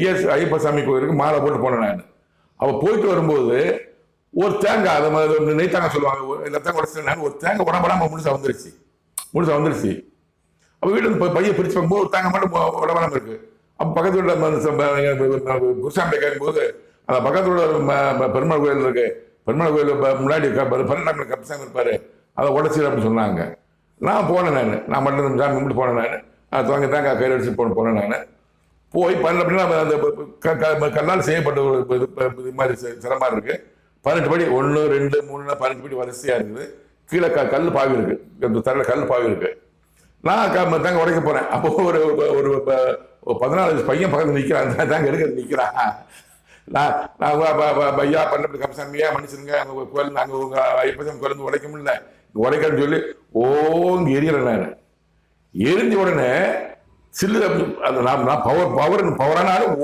PS Ayyappaswami கோயிலுக்கு மாலை போட்டு போனேன் நான். அவள் போயிட்டு வரும்போது ஒரு தேங்காய் அதை மாதிரி நெய்த்தாங்க சொல்லுவாங்க எல்லாத்தையும் எல்லா நான் ஒரு தேங்காய் உடம்படாமல் முழுசாக வந்துருச்சு. முழுசாக வந்துருச்சு. அப்போ வீட்டில் இருந்து பையன் பிரிச்சு வைக்கும்போது ஒரு தேங்காய் மட்டும் உடம்படாமல் இருக்குது அப்போ பக்கத்து வீட்டில் குருசாமி கேட்கும்போது அந்த பக்கத்து வீட்டில் ம- பெருமாள் கோயில் இருக்கு. பெருமாள் கோயில் முன்னாடி பன்னெண்டாம் கப்பசாமி இருப்பார். அதை உடச்சிரு அப்படின்னு சொன்னாங்க. நான் போனேன் நான். நான் மட்டும் சாமி கும்பிட்டு போனேன் நான். அது தேங்காய் கையில் அடிச்சு போன போனேன் நான். போய் பண்ண அப்படின்னா அந்த க- க- கல்லால் செய்யப்பட்ட ஒரு இது மாதிரி சி- இருக்குது இருக்கு. பதினெட்டு படி ஒன்று ரெண்டு மூணு பதினெட்டு படி வரிசையாக இருக்குது. கீழே க கல் பாவி இருக்கு. இந்த தரையில் கல் பாவி இருக்கு. நான் க- தாங்க உடைக்க போறேன். அப்போ ஒரு ஒரு ப- பதினாலு வயசு பையன் பக்கத்தில் நிற்கிறான் தாங்க எடுக்க நிற்கிறான் நான் நான் ஐயா பண்ணப்படி கம்சாமியா மன்னிச்சிருங்க. அங்கே கோயில் நாங்கள் உங்க ஐப்பசாமி கோயில் உடைக்க முடியல. உடைக்கன்னு சொல்லி ஓங்கி எரியறேன் நான். எரிஞ்ச உடனே சில்லு அப்படி- நாம் நான் நான் பவர் பவர் பவரானாலும்